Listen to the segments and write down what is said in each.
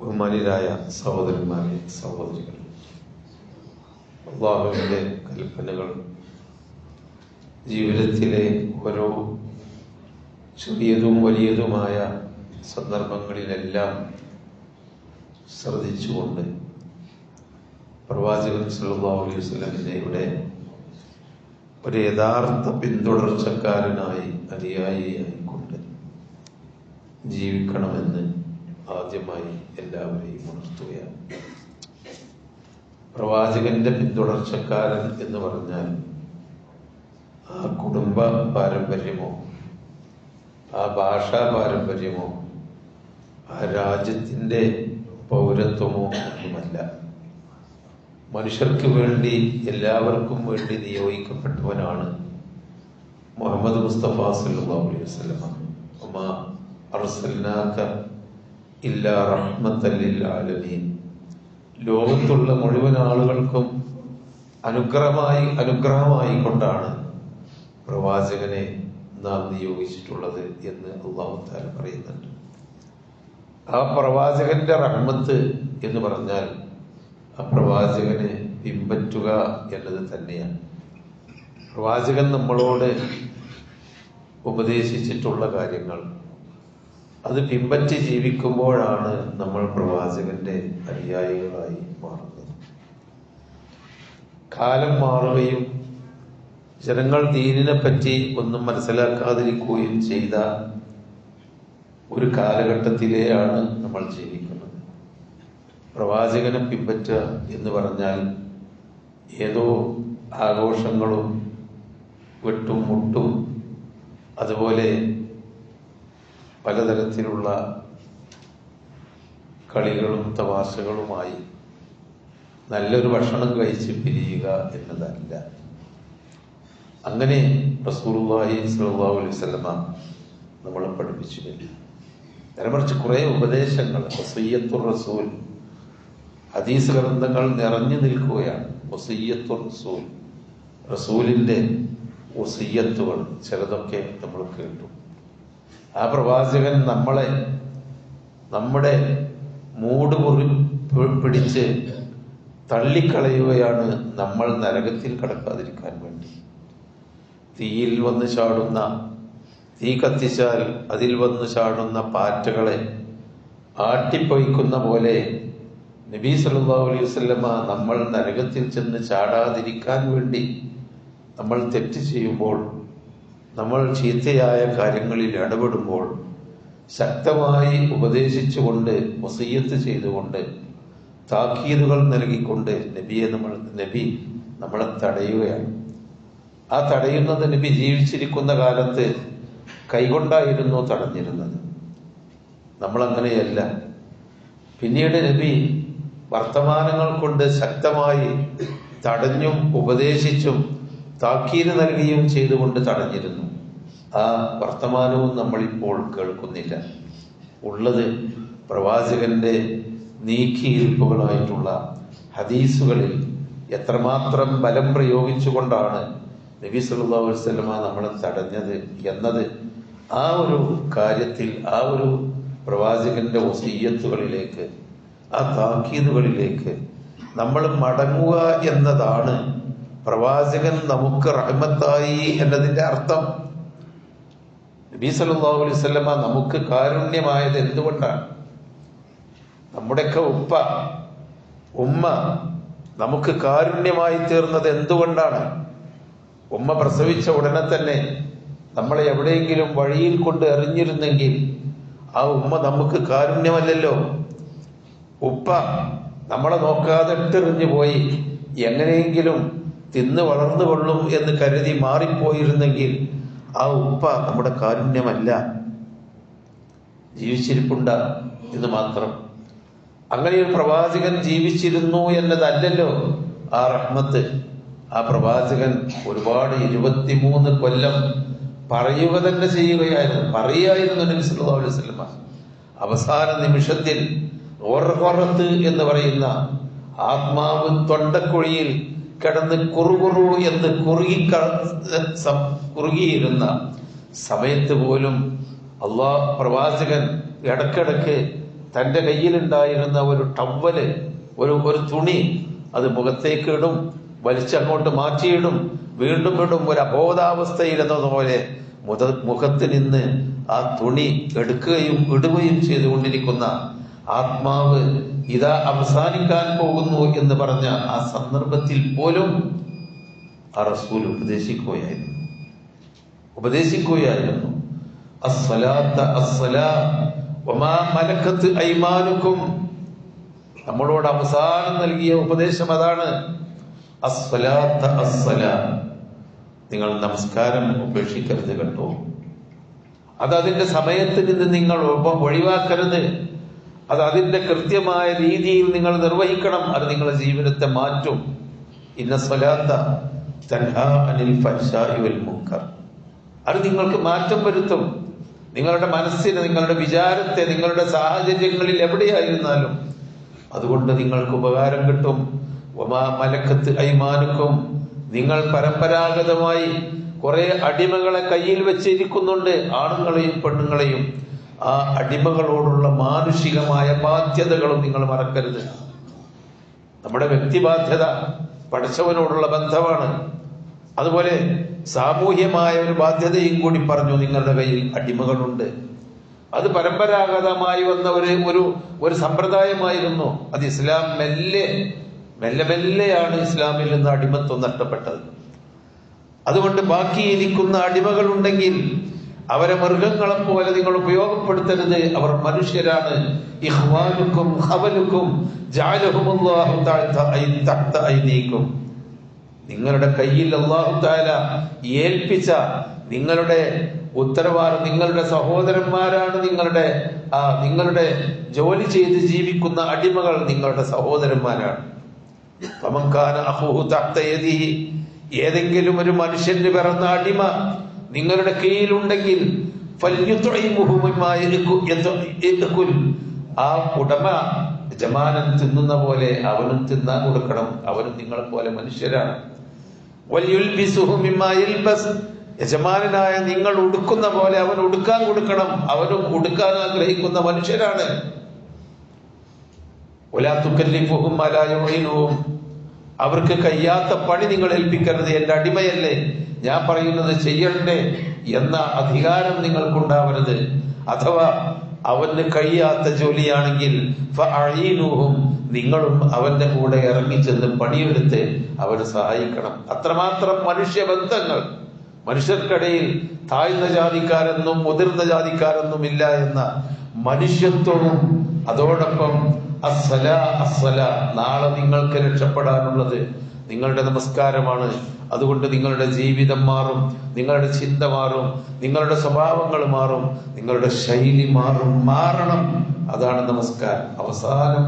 ബഹുമാനിരായ സഹോദരന്മാരെ സഹോദരികൾ അള്ളാഹുവിന്റെ കൽപ്പനകൾ ജീവിതത്തിലെ ഓരോ ചെറിയതും വലിയതുമായ സന്ദർഭങ്ങളിലെല്ലാം ശ്രദ്ധിച്ചുകൊണ്ട് പ്രവാചകൻ സല്ലല്ലാഹു അലൈഹി ഇവിടെ ഒരു യഥാർത്ഥ പിന്തുടർച്ചക്കാരനായി അനുയായിയായിക്കൊണ്ട് ജീവിക്കണമെന്ന് ആദ്യമായി എല്ലാവരെയും ഉണർത്തുകയാണ്. പ്രവാചകന്റെ പിന്തുടർച്ചക്കാരൻ എന്ന് പറഞ്ഞാൽ ആ കുടുംബ പാരമ്പര്യമോ ആ ഭാഷാ പാരമ്പര്യമോ ആ രാജ്യത്തിന്റെ പൗരത്വമോ ഒന്നുമല്ല. മനുഷ്യർക്ക് വേണ്ടി എല്ലാവർക്കും വേണ്ടി നിയോഗിക്കപ്പെട്ടവനാണ് മുഹമ്മദ് മുസ്തഫ സല്ലല്ലാഹു അലൈഹി വസ്ലമ അമ്മ അർസൽനാക ലോകത്തുള്ള മുഴുവൻ ആളുകൾക്കും അനുഗ്രഹമായി അനുഗ്രഹമായി കൊണ്ടാണ് പ്രവാചകനെ നാം നിയോഗിച്ചിട്ടുള്ളത് എന്ന് അള്ളാഹു താല പറയുന്നുണ്ട്. ആ പ്രവാചകന്റെ റഹ്മത്ത് എന്ന് പറഞ്ഞാൽ ആ പ്രവാചകനെ പിൻപറ്റുക എന്നത് തന്നെയാണ്. പ്രവാചകൻ നമ്മളോട് ഉപദേശിച്ചിട്ടുള്ള കാര്യങ്ങൾ അത് പിമ്പറ്റ് ജീവിക്കുമ്പോഴാണ് നമ്മൾ പ്രവാചകന്റെ അനുയായികളായി മാറുന്നത്. കാലം മാറുകയും ജനങ്ങൾ ദീനിനെ പറ്റി ഒന്നും മനസ്സിലാക്കാതിരിക്കുകയും ചെയ്ത ഒരു കാലഘട്ടത്തിലെയാണ് നമ്മൾ ജീവിക്കുന്നത്. പ്രവാചകനെ പിൻപറ്റുക എന്ന് പറഞ്ഞാൽ ഏതോ ആഘോഷങ്ങളും വെട്ടും മുട്ടും അതുപോലെ പലതരത്തിലുള്ള കളികളും തമാശകളുമായി നല്ലൊരു ഭക്ഷണം കഴിച്ച് പിരിയുക എന്നതല്ല. അങ്ങനെ റസൂലുള്ളാഹി സ്വല്ലല്ലാഹു അലൈഹി വസല്ലമ നമ്മളെ പഠിപ്പിച്ചിട്ടില്ല നേരെമറിച്ച് കുറെ ഉപദേശങ്ങൾ വസയ്യത്തുർ റസൂൽ ഹദീസ് ഗ്രന്ഥങ്ങൾ നിറഞ്ഞു നിൽക്കുകയാണ്. വസയ്യത്തുർ റസൂൽ റസൂലിന്റെ വസയ്യത്തുകൾ ചിലതൊക്കെ നമ്മൾ കേട്ടു. ആ പ്രവാചകൻ നമ്മളെ നമ്മുടെ മൂട് മുറി പിടിച്ച് തള്ളിക്കളയുകയാണ് നമ്മൾ നരകത്തിൽ കടക്കാതിരിക്കാൻ വേണ്ടി. തീയിൽ വന്ന് ചാടുന്ന തീ കത്തിച്ചാൽ അതിൽ വന്ന് ചാടുന്ന പാറ്റകളെ ആട്ടിപ്പൊയ്ക്കുന്ന പോലെ നബീ സല്ലല്ലാഹു അലൈഹി വസല്ലമ നമ്മൾ നരകത്തിൽ ചെന്ന് ചാടാതിരിക്കാൻ വേണ്ടി നമ്മൾ തെറ്റ് ചെയ്യുമ്പോൾ നമ്മൾ ചീത്തയായ കാര്യങ്ങളിൽ ഇടപെടുമ്പോൾ ശക്തമായി ഉപദേശിച്ചുകൊണ്ട് വസീയത്ത് ചെയ്തുകൊണ്ട് താക്കീതുകൾ നൽകിക്കൊണ്ട് നബിയെ നമ്മൾ നബി നമ്മളെ തടയുകയാണ്. ആ തടയുന്നത് നബി ജീവിച്ചിരിക്കുന്ന കാലത്ത് കൈകൊണ്ടായിരുന്നു തടഞ്ഞിരുന്നത്. നമ്മളങ്ങനെയല്ല. പിന്നീട് നബി വർത്തമാനങ്ങൾ കൊണ്ട് ശക്തമായി തടഞ്ഞും ഉപദേശിച്ചും താക്കീത് നൽകുകയും ചെയ്തുകൊണ്ട് തടഞ്ഞിരുന്നു. ആ വർത്തമാനവും നമ്മളിപ്പോൾ കേൾക്കുന്നില്ല. ഉള്ളത് പ്രവാചകന്റെ നീക്കിയിരിപ്പുകളായിട്ടുള്ള ഹദീസുകളിൽ എത്രമാത്രം ബലം പ്രയോഗിച്ചുകൊണ്ടാണ് നബി സല്ലല്ലാഹു അലൈഹി വസല്ലമ നമ്മളെ തടഞ്ഞത് എന്നത് ആ ഒരു കാര്യത്തിൽ ആ ഒരു പ്രവാചകന്റെ ഒസീയത്തുകളിലേക്ക് ആ താക്കീതുകളിലേക്ക് നമ്മൾ മടങ്ങുക എന്നതാണ് പ്രവാചകൻ നമുക്ക് റഹ്മത്തായി എന്നതിന്റെ അർത്ഥം. നബി സല്ലല്ലാഹു അലൈഹി നമുക്ക് കാരുണ്യമായത് എന്തുകൊണ്ടാണ്? നമ്മുടെയൊക്കെ ഉപ്പ ഉമ്മ നമുക്ക് കാരുണ്യമായി തീർന്നത് എന്തുകൊണ്ടാണ്? ഉമ്മ പ്രസവിച്ച ഉടനെ തന്നെ നമ്മളെ എവിടെയെങ്കിലും വഴിയിൽ കൊണ്ട് എറിഞ്ഞിരുന്നെങ്കിൽ ആ ഉമ്മ നമുക്ക് കാരുണ്യമല്ലല്ലോ. ഉപ്പ നമ്മളെ നോക്കാതെ ഇട്ടെറിഞ്ഞു പോയി. എങ്ങനെയെങ്കിലും തിന്ന് വളർന്നു കൊള്ളും എന്ന് കരുതി മാറിപ്പോയിരുന്നെങ്കിൽ ആ ഉപ്പ നമ്മുടെ കാരുണ്യമല്ല. ജീവിച്ചിരിപ്പുണ്ട എന്ന് മാത്രം. അങ്ങനെ ഒരു പ്രവാചകൻ ജീവിച്ചിരുന്നു എന്നതല്ലല്ലോ ആ റഹ്മത്ത്. ആ പ്രവാചകൻ ഒരുപാട് ഇരുപത്തിമൂന്ന് കൊല്ലം പറയുക തന്നെ ചെയ്യുകയായിരുന്നു. പറയായിരുന്നു നബി സല്ലല്ലാഹു അലൈഹി വസല്ലമ. അവസാന നിമിഷത്തിൽ ഓർഹറത്ത് എന്ന് പറയുന്ന ആത്മാവ് തൊണ്ടക്കുഴിയിൽ കിടന്ന് കുറുകുറു എന്ന് കുറുകി കുറുകിയിരുന്ന സമയത്ത് പോലും അള്ളാഹ് പ്രവാചകൻ ഇടക്കിടക്ക് തന്റെ കയ്യിലുണ്ടായിരുന്ന ഒരു ടവൽ ഒരു ഒരു തുണി അത് മുഖത്തേക്ക് ഇടും വലിച്ചങ്ങോട്ട് മാറ്റിയിടും വീണ്ടും വീണ്ടും ഒരു അബോധാവസ്ഥയിലെന്നതുപോലെ മുഖത്ത് നിന്ന് ആ തുണി എടുക്കുകയും ഇടുകയും ചെയ്തുകൊണ്ടിരിക്കുന്ന ആത്മാവ് ഇതാ അവസാനിക്കാൻ പോകുന്നു എന്ന് പറഞ്ഞ ആ സന്ദർഭത്തിൽ പോലും ആ റസൂൽ ഉപദേശിക്കുകയായിരുന്നു. ഉപദേശിക്കുകയായിരുന്നു. ഐമാനുക്കും. നമ്മളോട് അവസാനം നൽകിയ ഉപദേശം അതാണ്. അസ്വലാത്ത അസ്വല നിങ്ങൾ നമസ്കാരം ഉപേക്ഷിക്കരുത് കേട്ടോ. അത് അതിന്റെ സമയത്തിൽ നിന്ന് നിങ്ങൾ ഒഴിവാക്കരുത്. അത് അതിന്റെ കൃത്യമായ രീതിയിൽ നിങ്ങൾ നിർവഹിക്കണം. അത് നിങ്ങളുടെ ജീവിതത്തെ മാറ്റും. ഇന്ന സ്വലാത്ത അനിൽ മുൻകർ. അത് നിങ്ങൾക്ക് മാറ്റം വരുത്തും. നിങ്ങളുടെ മനസ്സിന് നിങ്ങളുടെ വിചാരത്തെ നിങ്ങളുടെ സാഹചര്യങ്ങളിൽ എവിടെയായിരുന്നാലും അതുകൊണ്ട് നിങ്ങൾക്ക് ഉപകാരം കിട്ടും. ഒമാ മലക്കത്ത് കൈമാനുക്കും നിങ്ങൾ പരമ്പരാഗതമായി കുറെ അടിമകളെ കയ്യിൽ വെച്ചിരിക്കുന്നുണ്ട്. ആണുങ്ങളെയും പെണ്ണുങ്ങളെയും. ആ അടിമകളോടുള്ള മാനുഷികമായ ബാധ്യതകളും നിങ്ങൾ മറക്കരുത്. നമ്മുടെ വ്യക്തിബാധ്യത പഠിച്ചവനോടുള്ള ബന്ധമാണ്. അതുപോലെ സാമൂഹ്യമായ ഒരു ബാധ്യതയും കൂടി പറഞ്ഞു നിങ്ങളുടെ കയ്യിൽ അടിമകളുണ്ട്. അത് പരമ്പരാഗതമായി വന്ന ഒരു ഒരു ഒരു സമ്പ്രദായമായിരുന്നു. അത് ഇസ്ലാം മെല്ലെ മെല്ലെ മെല്ലെയാണ് ഇസ്ലാമിൽ നിന്ന് അടിമത്വം നഷ്ടപ്പെട്ടത്. അതുകൊണ്ട് ബാക്കിയിരിക്കുന്ന അടിമകളുണ്ടെങ്കിൽ അവരെ മൃഗങ്ങളെ പോലെ നിങ്ങൾ ഉപയോഗപ്പെടുത്തരുത്. അവർ മനുഷ്യരാണ്. ഇഹ്വാനുക്കും ഹവലുക്കും ജാലഹുമുല്ലാഹു നിങ്ങളുടെ കയ്യിൽ അള്ളാഹു താല ഏൽപ്പിച്ച നിങ്ങളുടെ ഉത്തരവാദിത്വം നിങ്ങളുടെ സഹോദരന്മാരാണ് നിങ്ങളുടെ ആ നിങ്ങളുടെ ജോലി ചെയ്ത് ജീവിക്കുന്ന അടിമകൾ നിങ്ങളുടെ സഹോദരന്മാരാണ്. ഏതെങ്കിലും ഒരു മനുഷ്യന് പിറന്ന അടിമ നിങ്ങളുടെ കീഴിലുണ്ടെങ്കിൽ. ആ ഉടമ യജമാനൻ തിന്നുന്ന പോലെ അവനും തിന്നാൻ കൊടുക്കണം. അവനും നിങ്ങളെ പോലെ മനുഷ്യരാണ് യജമാനായ നിങ്ങൾ ഉടുക്കുന്ന പോലെ അവൻ ഉടുക്കാൻ കൊടുക്കണം. അവനും ഉടുക്കാൻ ആഗ്രഹിക്കുന്ന മനുഷ്യരാണ്. വലാ യുഈനുഹും. അവർക്ക് കഴിയാത്ത പണി നിങ്ങൾ ഏൽപ്പിക്കരുത്. എന്റെ അടിമയല്ലേ? ഞാൻ പറയുന്നത് ചെയ്യണ്ടേ എന്ന അധികാരം നിങ്ങൾക്കുണ്ടാവരുത്. അഥവാ അവന് കഴിയാത്ത ജോലിയാണെങ്കിൽ. നിങ്ങളും അവന്റെ കൂടെ ഇറങ്ങിച്ചെന്ന് പണിയെടുത്ത് അവന് സഹായിക്കണം. അത്രമാത്രം മനുഷ്യബന്ധങ്ങൾ. മനുഷ്യർക്കിടയിൽ താഴ്ന്ന ജാതിക്കാരെന്നും മുതിർന്ന ജാതിക്കാരെന്നും ഇല്ല എന്ന മനുഷ്യത്വവും അതോടൊപ്പം അസ്സല അസ്സല. നാളെ നിങ്ങൾക്ക് രക്ഷപ്പെടാനുള്ളത് നിങ്ങളുടെ നമസ്കാരമാണ്. അതുകൊണ്ട് നിങ്ങളുടെ ജീവിതം മാറും നിങ്ങളുടെ ചിന്ത മാറും നിങ്ങളുടെ സ്വഭാവങ്ങൾ മാറും നിങ്ങളുടെ ശൈലി മാറും മാറണം. അതാണ് നമസ്കാരം. അവസാനം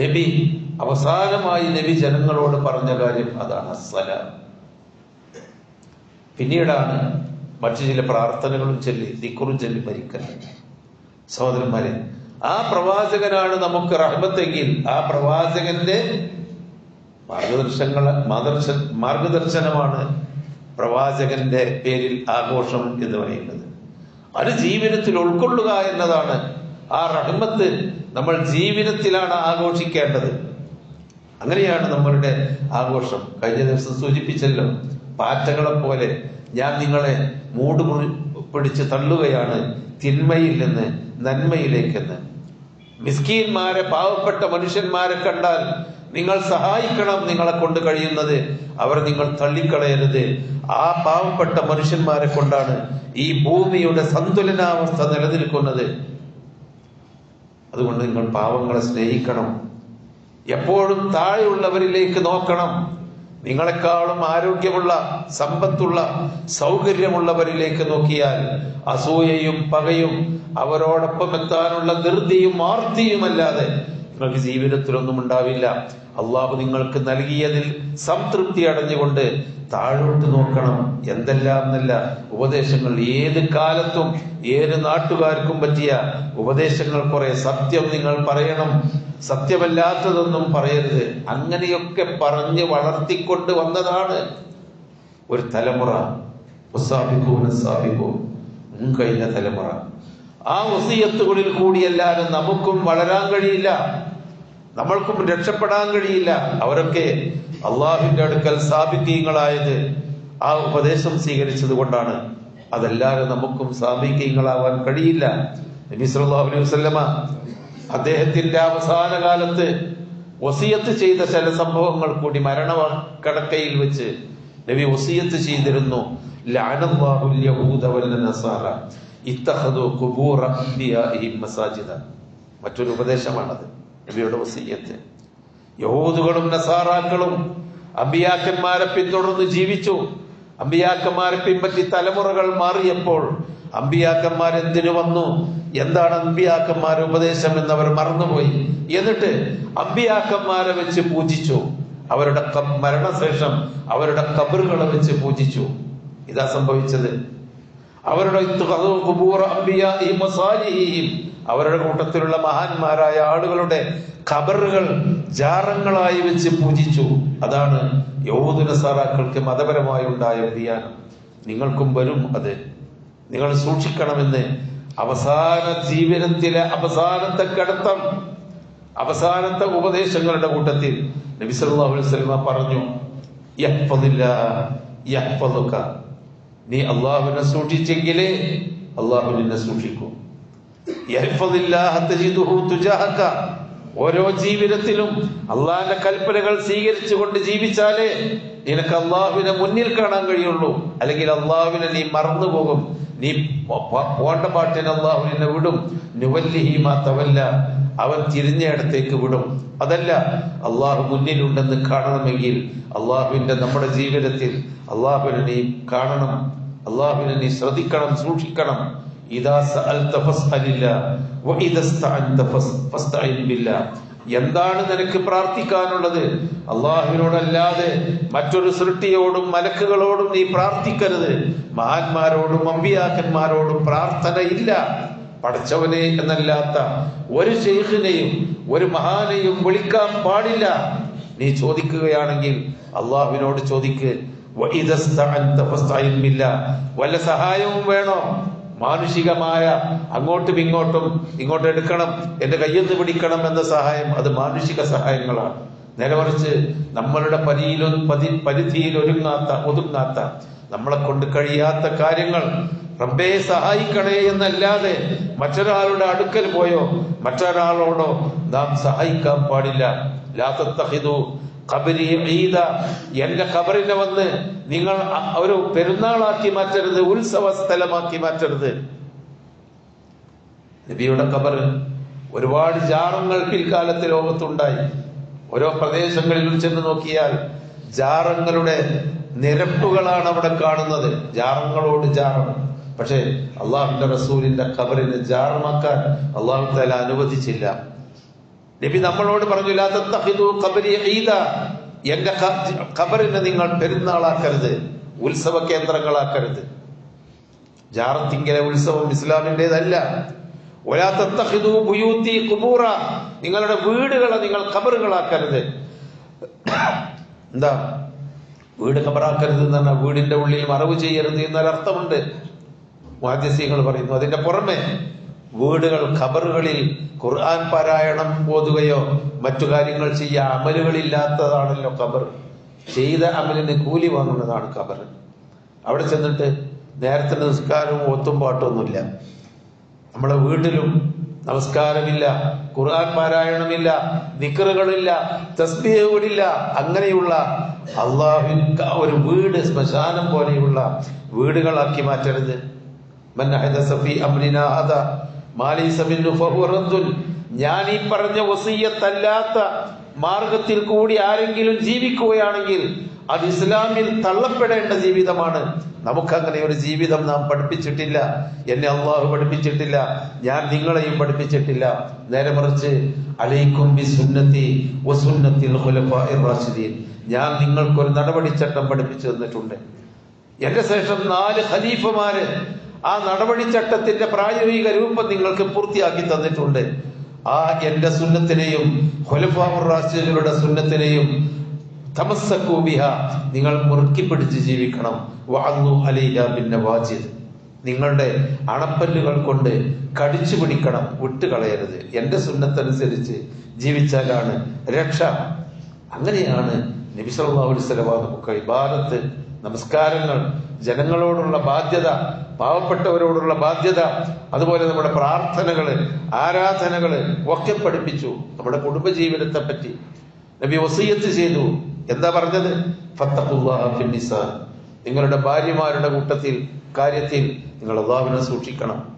നബി അവസാനമായി നബി ജനങ്ങളോട് പറഞ്ഞ കാര്യം അതാണ് അസ്സല. പിന്നീടാണ് മറ്റു ചില പ്രാർത്ഥനകളും ചൊല്ലി ദിക്കുറും ചൊല്ലി മരിക്കൽ. സഹോദരന്മാരെ ആ പ്രവാചകനാണ് നമുക്ക് റഹ്മത്തെങ്കിൽ ആ പ്രവാചകന്റെ മാർഗദർശനങ്ങൾ മാർഗദർശ മാർഗദർശനമാണ് പ്രവാചകന്റെ പേരിൽ ആഘോഷം എന്ന് പറയുന്നത്. അത് ജീവിതത്തിൽ ഉൾക്കൊള്ളുക എന്നതാണ്. ആ റഹ്മത്ത് നമ്മൾ ജീവിതത്തിലാണ് ആഘോഷിക്കേണ്ടത്. അങ്ങനെയാണ് നമ്മളുടെ ആഘോഷം. കഴിഞ്ഞ ദിവസം സൂചിപ്പിച്ചല്ലോ പാറ്റകളെ പോലെ ഞാൻ നിങ്ങളെ മൂട് പിടിച്ച് തള്ളുകയാണ് തിന്മയിൽ നിന്ന് നന്മയിലേക്കെന്ന്. മിസ്കീന്മാരെ പാവപ്പെട്ട മനുഷ്യന്മാരെ കണ്ടാൽ നിങ്ങൾ സഹായിക്കണം നിങ്ങളെ കൊണ്ട് കഴിയുന്നത്. അവർ നിങ്ങൾ തള്ളിക്കളയരുത്. ആ പാവപ്പെട്ട മനുഷ്യന്മാരെ കൊണ്ടാണ് ഈ ഭൂമിയുടെ സന്തുലനാവസ്ഥ നിലനിൽക്കുന്നത്. അതുകൊണ്ട് നിങ്ങൾ പാവങ്ങളെ സ്നേഹിക്കണം. എപ്പോഴും താഴെയുള്ളവരിലേക്ക് നോക്കണം. നിങ്ങളെക്കാളും ആരോഗ്യമുള്ള സമ്പത്തുള്ള സൗകര്യമുള്ളവരിലേക്ക് നോക്കിയാൽ അസൂയയും പകയും അവരോടൊപ്പം എത്താനുള്ള ധൃതിയും ആർത്തിയുമല്ലാതെ നിങ്ങൾക്ക് ജീവിതത്തിലൊന്നും ഉണ്ടാവില്ല അള്ളാഹു നിങ്ങൾക്ക് നൽകിയതിൽ സംതൃപ്തി അടഞ്ഞുകൊണ്ട് താഴോട്ട് നോക്കണം. എന്തെല്ലാം എന്നല്ല ഉപദേശങ്ങൾ ഏത് കാലത്തും ഏത് നാട്ടുകാർക്കും പറ്റിയ ഉപദേശങ്ങൾ കുറെ സത്യം നിങ്ങൾ പറയണം. സത്യമല്ലാത്തതൊന്നും പറയരുത്. അങ്ങനെയൊക്കെ പറഞ്ഞ് വളർത്തിക്കൊണ്ട് വന്നതാണ് ഒരു തലമുറ. കഴിഞ്ഞ തലമുറ. ആ വസീയത്തുകളിൽ കൂടിയല്ലാതെ നമുക്കും വളരാൻ കഴിയില്ല. നമ്മൾക്കും രക്ഷപ്പെടാൻ കഴിയില്ല. അവരൊക്കെ അള്ളാഹുവിന്റെ അടുക്കൽ സാബിക്കീങ്ങളായത് ആ ഉപദേശം സ്വീകരിച്ചത് കൊണ്ടാണ്. അതല്ലാതെ നമുക്കും സാബിക്കീങ്ങളാവാൻ കഴിയില്ല. നബി സല്ലല്ലാഹു അലൈഹി വസല്ലമ അദ്ദേഹത്തിന്റെ അവസാന കാലത്ത് വസിയത്ത് ചെയ്ത ചില സംഭവങ്ങൾ കൂടി മരണ കടക്കയിൽ വെച്ച് നബി വസിയത്ത് ചെയ്തിരുന്നു. മറ്റൊരു ഉപദേശമാണത്. നബിയുടെ വസീയത്ത്. യഹൂദുകളും നസാറാക്കളും അമ്പിയാക്കന്മാരെ പിന്തുടർന്ന് ജീവിച്ചു. അമ്പിയാക്കന്മാരെ പിൻപറ്റി തലമുറകൾ മാറിയപ്പോൾ അമ്പിയാക്കന്മാർ എന്തിനു വന്നു? എന്താണ് അമ്പിയാക്കന്മാരുടെ ഉപദേശം എന്നവർ മറന്നുപോയി. എന്നിട്ട് അമ്പിയാക്കന്മാരെ വെച്ച് പൂജിച്ചു. അവരുടെ മരണശേഷം അവരുടെ കബറുകളെ വെച്ച് പൂജിച്ചു. ഇതാ സംഭവിച്ചത്. അവരുടെ അവരുടെ കൂട്ടത്തിലുള്ള മഹാന്മാരായ ആളുകളുടെ ഖബറുകൾ ജാറങ്ങളായി വെച്ച് പൂജിച്ചു. അതാണ് യഹൂദ സാറാക്കൾക്ക് മതപരമായി ഉണ്ടായ വ്യതിയാനം. നിങ്ങൾക്കും വരും അത്. നിങ്ങൾ സൂക്ഷിക്കണമെന്ന് അവസാന ജീവിതത്തിലെ അവസാനത്തെ കടത്തം അവസാനത്തെ ഉപദേശങ്ങളുടെ കൂട്ടത്തിൽ നബി സല്ലല്ലാഹു അലൈഹി പറഞ്ഞു നീ അള്ളാഹുവിനെ സൂക്ഷിച്ചെങ്കിലേ അള്ളാഹു നിന്നെ സൂക്ഷിക്കും. ഓരോ ജീവിതത്തിലും അള്ളാഹിന്റെ കൽപ്പനകൾ സ്വീകരിച്ചുകൊണ്ട് ജീവിച്ചാലേ നിനക്ക് അള്ളാഹുവിനെ മുന്നിൽ കാണാൻ കഴിയുള്ളൂ. അല്ലെങ്കിൽ അള്ളാഹുവിനെ നീ മറന്നുപോകും നീ പോ- പോ- പോണ്ട പാട്ടിന് അള്ളാഹു നിന്നെ വിടും. നുവല്ലിഹിമാ തവല്ല. അവൻ തിരിഞ്ഞയിടത്തേക്ക് വിടും. അതല്ല അള്ളാഹു മുന്നിലുണ്ടെന്ന് കാണണമെങ്കിൽ അള്ളാഹുവിന്റെ നമ്മുടെ ജീവിതത്തിൽ അള്ളാഹുവിനെ നീ കാണണം. അള്ളാഹുവിനെ നീ ശ്രദ്ധിക്കണം സൂക്ഷിക്കണം. എന്താണ് നിനക്ക് പ്രാർത്ഥിക്കാനുള്ളത്? അള്ളാഹുവിനോടല്ലാതെ മറ്റൊരു സൃഷ്ടിയോടും മലക്കുകളോടും നീ പ്രാർത്ഥിക്കരുത്. മഹാന്മാരോടും അമ്പിയാക്കന്മാരോടും പ്രാർത്ഥനയില്ല. പഠിച്ചവനെ എന്നല്ലാത്ത ഒരു ഷെയ്ഖിനെയും ഒരു മഹാനെയും വിളിക്കാൻ പാടില്ല. നീ ചോദിക്കുകയാണെങ്കിൽ അള്ളാഹുവിനോട് ചോദിക്ക്. വല്ല സഹായവും വേണോ? മാനുഷികമായ അങ്ങോട്ടും ഇങ്ങോട്ടും ഇങ്ങോട്ട് എടുക്കണം എന്റെ കയ്യെന്ന് പിടിക്കണം എന്ന സഹായം അത് മാനുഷിക സഹായങ്ങളാണ്. നേരെ മറിച്ച് നമ്മളുടെ പരിയിലും പതി പരിധിയിൽ ഒരുങ്ങാത്ത ഒതുങ്ങാത്ത നമ്മളെ കൊണ്ട് കഴിയാത്ത കാര്യങ്ങൾ റബ്ബെ സഹായിക്കണേ എന്നല്ലാതെ മറ്റൊരാളുടെ അടുക്കൽ പോയോ മറ്റൊരാളോടോ നാം സഹായിക്കാൻ പാടില്ല. ഖബരി ഈദ. എന്റെ കബറിനെ വന്ന് നിങ്ങൾ ഒരു പെരുന്നാളാക്കി മാറ്റരുത് ഉത്സവ സ്ഥലമാക്കി മാറ്റരുത്. നബിയുടെ കബർ ഒരുപാട് ജാറങ്ങൾ പിൽക്കാലത്ത് ലോകത്തുണ്ടായി. ഓരോ പ്രദേശങ്ങളിലും ചെന്ന് നോക്കിയാൽ ജാറങ്ങളുടെ നിരപ്പുകളാണ് അവിടെ കാണുന്നത്. ജാറങ്ങളോട് ജാറം. പക്ഷേ അള്ളാഹുന്റെ റസൂലിന്റെ കബറിനെ ജാറമാക്കാൻ അള്ളാഹു തല അനുവദിച്ചില്ല. നബി നമ്മളോട് പറഞ്ഞു "ലാ തത്തഖിദു ഖബരി ഈദ. എന്റെ ഖബറിനെ നിങ്ങൾ പെരുന്നാളാക്കരുത് ഉത്സവ കേന്ദ്രങ്ങളാക്കരുത്. ജാറത്തിങ്കലെ ഉത്സവം ഇസ്ലാമിന്റെതല്ല നിങ്ങളുടെ വീടുകളെ നിങ്ങൾ ഖബറുകളാക്കരുത്. എന്താ? വീട് ഖബറാക്കരുത് എന്ന് പറഞ്ഞാൽ വീടിന്റെ ഉള്ളിൽ മറവ് ചെയ്യരുത് എന്നൊരർത്ഥമുണ്ട്. മുഹദ്ദിസീങ്ങൾ പറയുന്നു അതിന്റെ പുറമെ വീടുകൾ ഖബറുകളിൽ ഖുർആൻ പാരായണം ഓതുകയോ മറ്റു കാര്യങ്ങൾ ചെയ്യുക അമലുകളില്ലാത്തതാണല്ലോ ഖബർ. ചെയ്ത അമലിന് കൂലി വാങ്ങുന്നതാണ് ഖബർ. അവിടെ ചെന്നിട്ട് നേരത്തെ നിസ്കാരവും ഒത്തും പാട്ടൊന്നുമില്ല. നമ്മുടെ വീട്ടിലും നമസ്കാരമില്ല ഖുർആൻ പാരായണമില്ല നിക്കറുകളില്ല തസ്ബീഹുകളില്ല അങ്ങനെയുള്ള അള്ളാഹു ഒരു വീട് ശ്മശാനം പോലെയുള്ള വീടുകളാക്കി മാറ്റരുത്. മൻ സഫി ഹദാ. ഞാൻ ഈ പറഞ്ഞ വസീയത്തല്ലാത്ത മാർഗത്തിൽ കൂടി ആരെങ്കിലും ജീവിക്കുകയാണെങ്കിൽ അത് ഇസ്ലാമിൽ തള്ളപ്പെടേണ്ട ജീവിതമാണ്. നമുക്കങ്ങനെ ഒരു ജീവിതം നാം പഠിപ്പിച്ചിട്ടില്ല. എന്നെ അള്ളാഹു പഠിപ്പിച്ചിട്ടില്ല. ഞാൻ നിങ്ങളെയും പഠിപ്പിച്ചിട്ടില്ല. നേരെ മറിച്ച് അലൈക്കും ബി സുന്നത്തി വസുന്നത്തിൽ റാഷിദീൻ ഞാൻ നിങ്ങൾക്കൊരു നടപടിച്ചട്ടം പഠിപ്പിച്ചു തന്നിട്ടുണ്ട്. എന്റെ ശേഷം നാല് ഖലീഫമാര് ആ നടപടിച്ചട്ടത്തിന്റെ പ്രായോഗിക രൂപം നിങ്ങൾക്ക് പൂർത്തിയാക്കി തന്നിട്ടുണ്ട്. ആ എന്റെ സുന്നത്തിനെയും ഖുലഫാഉർ റാഷിദുകളുടെ സുന്നത്തിനെയും തമസ്സക്കൂബിഹ നിങ്ങൾ മുറുക്കി പിടിച്ച് ജീവിക്കണം. വാങ്ങു അലീല പിന്നെ വാജിദ് നിങ്ങളുടെ അണപ്പല്ലുകൾ കൊണ്ട് കടിച്ചു പിടിക്കണം വിട്ടുകളയരുത്. എന്റെ സുന്നത്തനുസരിച്ച് ജീവിച്ചാലാണ് രക്ഷ. അങ്ങനെയാണ് നബി സല്ലല്ലാഹു അലൈഹി വസല്ലമ നമുക്ക് ഇബാദത്ത് നമസ്കാരങ്ങൾ ജനങ്ങളോടുള്ള ബാധ്യത പാവപ്പെട്ടവരോടുള്ള ബാധ്യത അതുപോലെ നമ്മുടെ പ്രാർത്ഥനകൾ ആരാധനകൾ ഒക്കെ പഠിപ്പിച്ചു നമ്മുടെ കുടുംബജീവിതത്തെ പറ്റി. നബി വസീയത്ത് ചെയ്തു. എന്താ പറഞ്ഞത്. നിങ്ങളുടെ ഭാര്യമാരുടെ കൂട്ടത്തിൽ കാര്യത്തിൽ നിങ്ങൾ അള്ളാഹുവിനെ സൂക്ഷിക്കണം.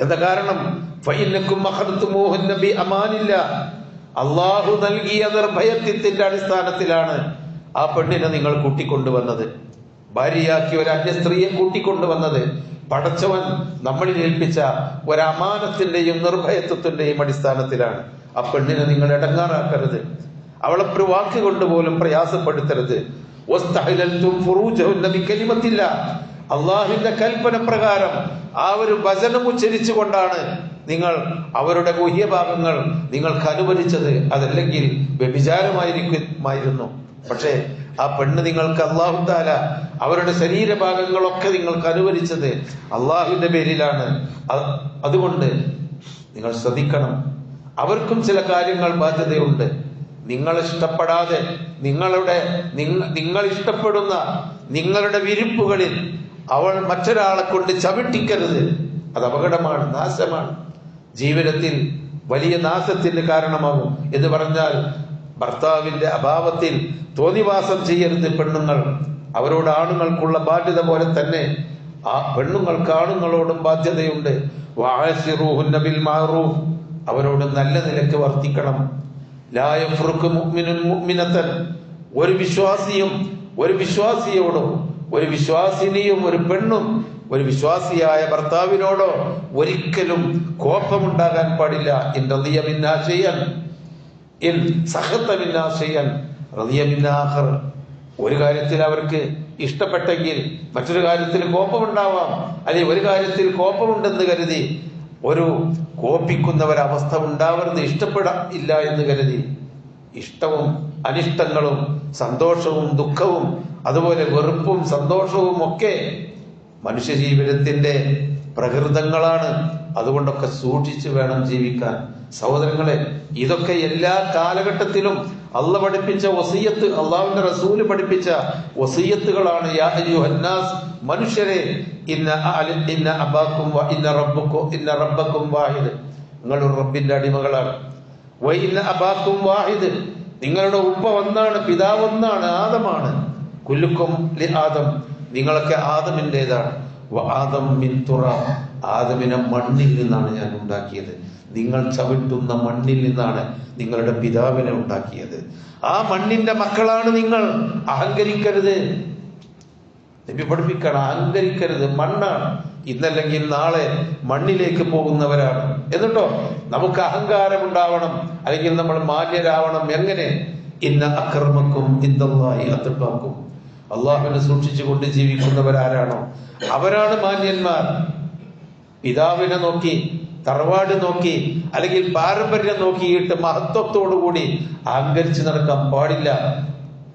എന്താ കാരണം? അള്ളാഹു നൽകിയ നിർഭയത്വത്തിന്റെ അടിസ്ഥാനത്തിലാണ് ആ പെണ്ണിനെ നിങ്ങൾ കൂട്ടിക്കൊണ്ടുവന്നത്. ഭാര്യയാക്കി ഒരു അന്യ സ്ത്രീയെ കൂട്ടിക്കൊണ്ടുവന്നത് പടച്ചവൻ നമ്മളിൽ ഏൽപ്പിച്ച ഒരമാനത്തിന്റെയും നിർഭയത്വത്തിന്റെയും അടിസ്ഥാനത്തിലാണ്. ആ പെണ്ണിനെ നിങ്ങൾ ഇടങ്ങാറാക്കരുത്. അവളെ ഒരു വാക്ക് കൊണ്ട് പോലും പ്രയാസപ്പെടുത്തരുത് അള്ളാഹുവിന്റെ കൽപ്പന പ്രകാരം ആ ഒരു വചനം ഉച്ചരിച്ചുകൊണ്ടാണ് നിങ്ങൾ അവരുടെ ഗുഹ്യഭാഗങ്ങൾ നിങ്ങൾക്ക് അനുവദിച്ചത് അതല്ലെങ്കിൽ വ്യഭിചാരമായിരിക്കുമായിരുന്നു പക്ഷേ ആ പെണ്ണ് നിങ്ങൾക്ക് അള്ളാഹു താല അവരുടെ ശരീരഭാഗങ്ങളൊക്കെ നിങ്ങൾക്ക് അനുവദിച്ചത് അള്ളാഹുവിന്റെ പേരിലാണ്. അതുകൊണ്ട് നിങ്ങൾ ശ്രദ്ധിക്കണം. അവർക്കും ചില കാര്യങ്ങൾ ബാധ്യതയുണ്ട്. നിങ്ങൾ ഇഷ്ടപ്പെടാതെ നിങ്ങളുടെ നിങ്ങൾ ഇഷ്ടപ്പെടുന്ന നിങ്ങളുടെ വിരിപ്പുകളിൽ അവൾ മറ്റൊരാളെ കൊണ്ട് ചവിട്ടിക്കരുത്. അത് അപകടമാണ് നാശമാണ്. ജീവിതത്തിൽ വലിയ നാശത്തിന് കാരണമാകും എന്ന് പറഞ്ഞാൽ ഭർത്താവിന്റെ അഭാവത്തിൽ തോന്നിവാസം ചെയ്യരുത് പെണ്ണുങ്ങൾ. അവരോട് ആണുങ്ങൾക്കുള്ള ബാധ്യത പോലെ തന്നെ ആ പെണ്ണുങ്ങൾക്ക് ആണുങ്ങളോടും ബാധ്യതയുണ്ട്. അവരോട് നല്ല നിലയ്ക്ക് വർത്തിക്കണം. ലാ യഫ്റുഖു മുഅ്മിനുൻ ഒരു വിശ്വാസിയും ഒരു വിശ്വാസിയോടും ഒരു വിശ്വാസിനിയും ഒരു പെണ്ണും ഒരു വിശ്വാസിയായ ഭർത്താവിനോടോ ഒരിക്കലും കോപമുണ്ടാകാൻ പാടില്ല. എന്റെ ഒരു കാര്യത്തിൽ അവർക്ക് ഇഷ്ടപ്പെട്ടെങ്കിൽ മറ്റൊരു കാര്യത്തിൽ കോപമുണ്ടാവാം. അല്ലെങ്കിൽ ഒരു കാര്യത്തിൽ കോപമുണ്ടെന്ന് കരുതി ഒരു കോപിക്കുന്ന ഒരവസ്ഥ ഉണ്ടാവരുത് ഇഷ്ടപ്പെട ഇല്ല എന്ന് കരുതി. ഇഷ്ടവും അനിഷ്ടങ്ങളും സന്തോഷവും ദുഃഖവും അതുപോലെ വെറുപ്പും സന്തോഷവും ഒക്കെ മനുഷ്യ പ്രകൃതങ്ങളാണ്. അതുകൊണ്ടൊക്കെ സൂക്ഷിച്ചു വേണം ജീവിക്കാൻ. സഹോദരങ്ങളെ ഇതൊക്കെ എല്ലാ കാലഘട്ടത്തിലും അള്ള പഠിപ്പിച്ച വസീയത്ത് അള്ളാഹുവിന്റെ റസൂൽ പഠിപ്പിച്ച വസീയത്തുകളാണ്. മനുഷ്യരെ ഇന്ന ഇന്ന അബാക്കും ഇന്ന റബ്ബക്കും ഇന്ന റബ്ബക്കും വാഹിദ്. നിങ്ങൾ ഒരു റബ്ബിന്റെ അടിമകളാണ്. ഇന്ന അബാക്കും വാഹിദ്. നിങ്ങളുടെ ഉപ്പ ഒന്നാണ് പിതാവ് ഒന്നാണ് ആദമാണ്. കുല്ലുക്കും ആദം. നിങ്ങളൊക്കെ ആദമിന്റെതാണ് ആദം മിൻ തുറ ആദമിനെ മണ്ണിൽ നിന്നാണ് ഞാൻ ഉണ്ടാക്കിയത്. നിങ്ങൾ ചവിട്ടുന്ന മണ്ണിൽ നിന്നാണ് നിങ്ങളുടെ പിതാവിനെ ഉണ്ടാക്കിയത്. ആ മണ്ണിന്റെ മക്കളാണ് നിങ്ങൾ. അഹങ്കരിക്കരുത്. നബി പഠിപ്പിക്കണം അഹങ്കരിക്കരുത്. മണ്ണാണ് ഇന്നല്ലെങ്കിൽ നാളെ മണ്ണിലേക്ക് പോകുന്നവരാണ്. എന്നിട്ടോ നമുക്ക് അഹങ്കാരം ഉണ്ടാവണം. അല്ലെങ്കിൽ നമ്മൾ മാന്യരാവണം. എങ്ങനെ? ഇന്ന അക്രമക്കും ഇന്ദായി അത്തപ്പാക്കും അള്ളാഹുവിനെ സൂക്ഷിച്ചുകൊണ്ട് ജീവിക്കുന്നവരാരാണോ? അവരാണ് മാന്യന്മാർ. പിതാവിനെ നോക്കി തറവാട് നോക്കി അല്ലെങ്കിൽ പാരമ്പര്യം നോക്കിയിട്ട് മഹത്വത്തോടുകൂടി അഹങ്കരിച്ചു നടക്കാൻ പാടില്ല.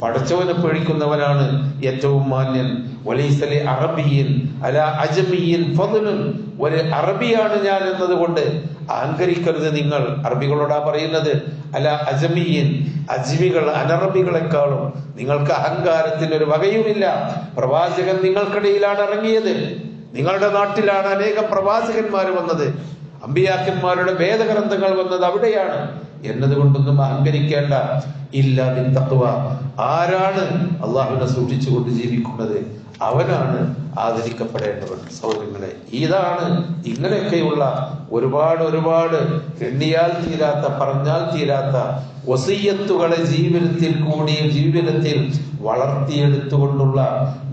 പടച്ചവനെ പേടിക്കുന്നവനാണ് ഏറ്റവും മാന്യൻ. ഒലീസലെ അറബിയൻ അല അജമിയൻ ഫതുലും ഒരു അറബിയാണ് ഞാൻ എന്നതുകൊണ്ട് അഹങ്കരിക്കരുത് നിങ്ങൾ. അറബികളോടാ പറയുന്നത്? അല അജമിയൻ. അജ്മികൾ അനറബികളെക്കാളും നിങ്ങൾക്ക് അഹങ്കാരത്തിന് ഒരു വകയുമില്ല. പ്രവാചകൻ നിങ്ങൾക്കിടയിലാണ് ഇറങ്ങിയത്. നിങ്ങളുടെ നാട്ടിലാണ് അനേകം പ്രവാചകന്മാർ വന്നത്. അമ്പിയാക്കന്മാരുടെ വേദഗ്രന്ഥങ്ങൾ വന്നത് അവിടെയാണ്. എന്നതുകൊണ്ടൊന്നും അഹങ്കരിക്കേണ്ട. ഇല്ല തത്വ ആരാണ് അള്ളാഹുവിനെ സൂക്ഷിച്ചുകൊണ്ട് ജീവിക്കുന്നത്? അവനാണ് ആദരിക്കപ്പെടേണ്ടവൻ. സൗകര്യങ്ങളെ ഇതാണ് ഇങ്ങനെയൊക്കെയുള്ള ഒരുപാട് ഒരുപാട് എണ്ണിയാൽ തീരാത്ത പറഞ്ഞാൽ തീരാത്ത വസീയത്തുകളെ ജീവിതത്തിൽ കൂടി ജീവിതത്തിൽ വളർത്തിയെടുത്തുകൊണ്ടുള്ള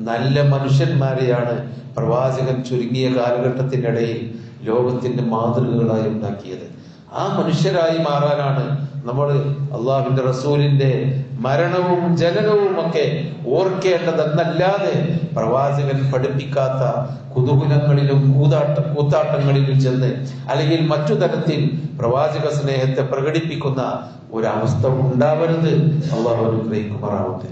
നല്ല മനുഷ്യന്മാരെയാണ് പ്രവാചകൻ ചുരുങ്ങിയ കാലഘട്ടത്തിനിടയിൽ ലോകത്തിന്റെ മാതൃകകളായി ഉണ്ടാക്കിയത്. ആ മനുഷ്യരായി മാറാനാണ് നമ്മൾ അള്ളാഹുവിന്റെ റസൂലിന്റെ മരണവും ജനനവും ഒക്കെ ഓർക്കേണ്ടതെന്നല്ലാതെ പ്രവാചകൻ പഠിപ്പിക്കാത്ത കുതൂഹലങ്ങളിലും കൂതാട്ട കൂത്താട്ടങ്ങളിലും ചെന്ന് അല്ലെങ്കിൽ മറ്റു തരത്തിൽ പ്രവാചക സ്നേഹത്തെ പ്രകടിപ്പിക്കുന്ന ഒരവസ്ഥ ഉണ്ടാവരുത്. അള്ളാഹു അനുഗ്രഹിക്കുമാറാവട്ടെ.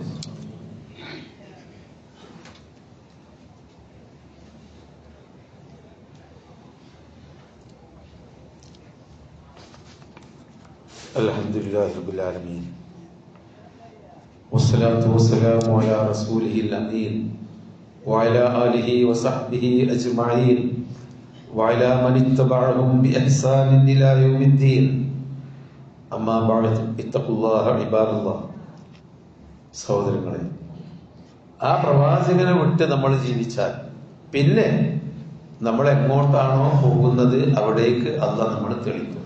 الحمد لله رب العالمين والصلاة والسلام على رسوله الأمين وعلى آله وصحبه أجمعين وعلى من اتبعهم بإحسان إلى يوم الدين أما بعد اتقوا الله عباد الله സഹോദരങ്ങളെ ആ പ്രവാചകനെ വിട്ട് നമ്മൾ ജീവിച്ചാൽ പിന്നെ നമ്മൾ എങ്ങോട്ടാണോ പോകുന്നത് അവിടേക്ക് അല്ല നമ്മൾ തെളിക്കും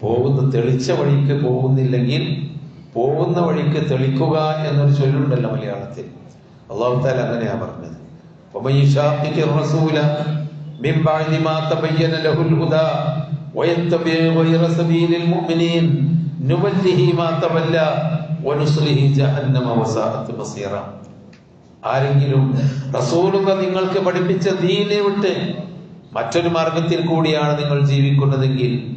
പോകുന്ന തെളിച്ച വഴിക്ക് പോകുന്നില്ലെങ്കിൽ പോകുന്ന വഴിക്ക് തെളിക്കുക എന്നൊരു ചൊല്ലുണ്ടല്ലോ മലയാളത്തിൽ. അള്ളാഹു താല അങ്ങനെയാ പറഞ്ഞത്. ആരെങ്കിലും റസൂലുക നിങ്ങൾക്ക് പഠിപ്പിച്ച ദീനെ വിട്ട് മറ്റൊരു മാർഗത്തിൽ കൂടിയാണ് നിങ്ങൾ ജീവിക്കുന്നതെങ്കിൽ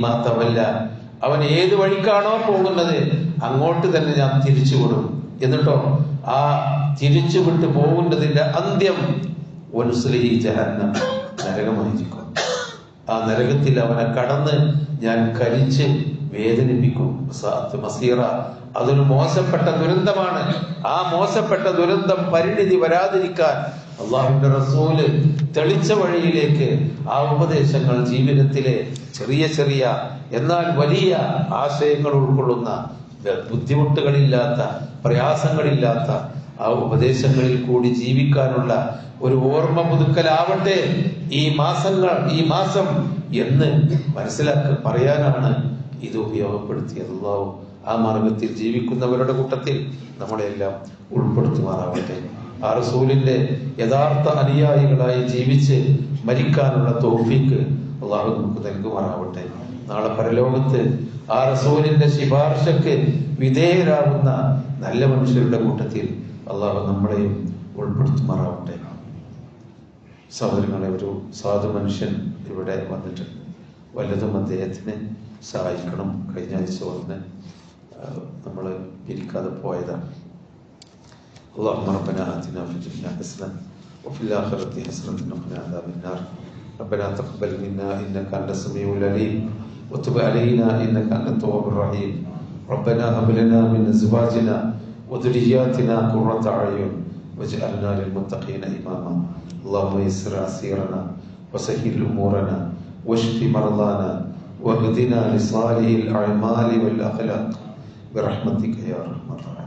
മാത്തവല്ല അവൻ ഏത് വഴിക്കാണോ പോകുന്നത് അങ്ങോട്ട് തന്നെ ഞാൻ തിരിച്ചു കൊടുക്കും എന്നിട്ടോ ആ തിരിച്ചു വിട്ട് പോകേണ്ടതിന്റെ അന്ത്യം വനുസ്ലിഹി ജഹന്നം നരകമായിരിക്കും. ആ നരകത്തിൽ അവനെ കടന്ന് ഞാൻ കരിച്ച് വേദനിപ്പിക്കും. മസീറ അതൊരു മോശപ്പെട്ട ദുരന്തമാണ്. ആ മോശപ്പെട്ട ദുരന്തം പരിണിതി വരാതിരിക്കാൻ അള്ളാഹുവിന്റെ റസൂൽ തെളിച്ച വഴിയിലേക്ക് ആ ഉപദേശങ്ങൾ ജീവിതത്തിലെ ചെറിയ ചെറിയ എന്നാൽ വലിയ ആശയങ്ങൾ ഉൾക്കൊള്ളുന്ന ബുദ്ധിമുട്ടുകളില്ലാത്ത പ്രയാസങ്ങളില്ലാത്ത ആ ഉപദേശങ്ങളിൽ കൂടി ജീവിക്കാനുള്ള ഒരു ഓർമ്മ പുതുക്കലാവട്ടെ ഈ മാസങ്ങൾ ഈ മാസം എന്ന് മനസ്സിലാക്കി പറയാനാണ് ഇത് ഉപയോഗപ്പെടുത്തിയത്. അല്ലാഹു ആ മാർഗത്തിൽ ജീവിക്കുന്നവരുടെ കൂട്ടത്തിൽ നമ്മളെല്ലാം ഉൾപ്പെടുത്തുമാറാവട്ടെ. ആ റസൂലിന്റെ യഥാർത്ഥ അനുയായികളായി ജീവിച്ച് മരിക്കാനുള്ള തോഫിക്ക് അള്ളാഹു നമുക്ക് നൽകുമാറാവട്ടെ. നാളെ പരലോകത്ത് ആ റസൂലിന്റെ ശിപാർശക്ക് വിധേയരാകുന്ന നല്ല മനുഷ്യരുടെ കൂട്ടത്തിൽ അള്ളാഹു നമ്മളെയും ഉൾപ്പെടുത്തുമാറാവട്ടെ. സഹോദരങ്ങളെ ഒരു സാധു മനുഷ്യൻ ഇവിടെ വന്നിട്ടുണ്ട്. വല്ലതും അദ്ദേഹത്തിന് സഹായിക്കണം. കഴിഞ്ഞ ആഴ്ച വന്ന് നമ്മൾ പിരിക്കാതെ പോയതാണ്. اللهم ربنا آتنا في الدنيا حسنة وفي الآخرة حسنة وقنا عذاب النار. ربنا تقبل منا إنك أنت السميع العليم وتب علينا إنك أنت التواب الرحيم. ربنا هب لنا من أزواجنا وذرياتنا قرة أعين واجعلنا للمتقين إماما. اللهم يسر عسيرنا وسهل أمورنا واشف مرضانا واهدنا لصالح الأعمال والأخلاق. برحمتك يا أرحم الراحمين.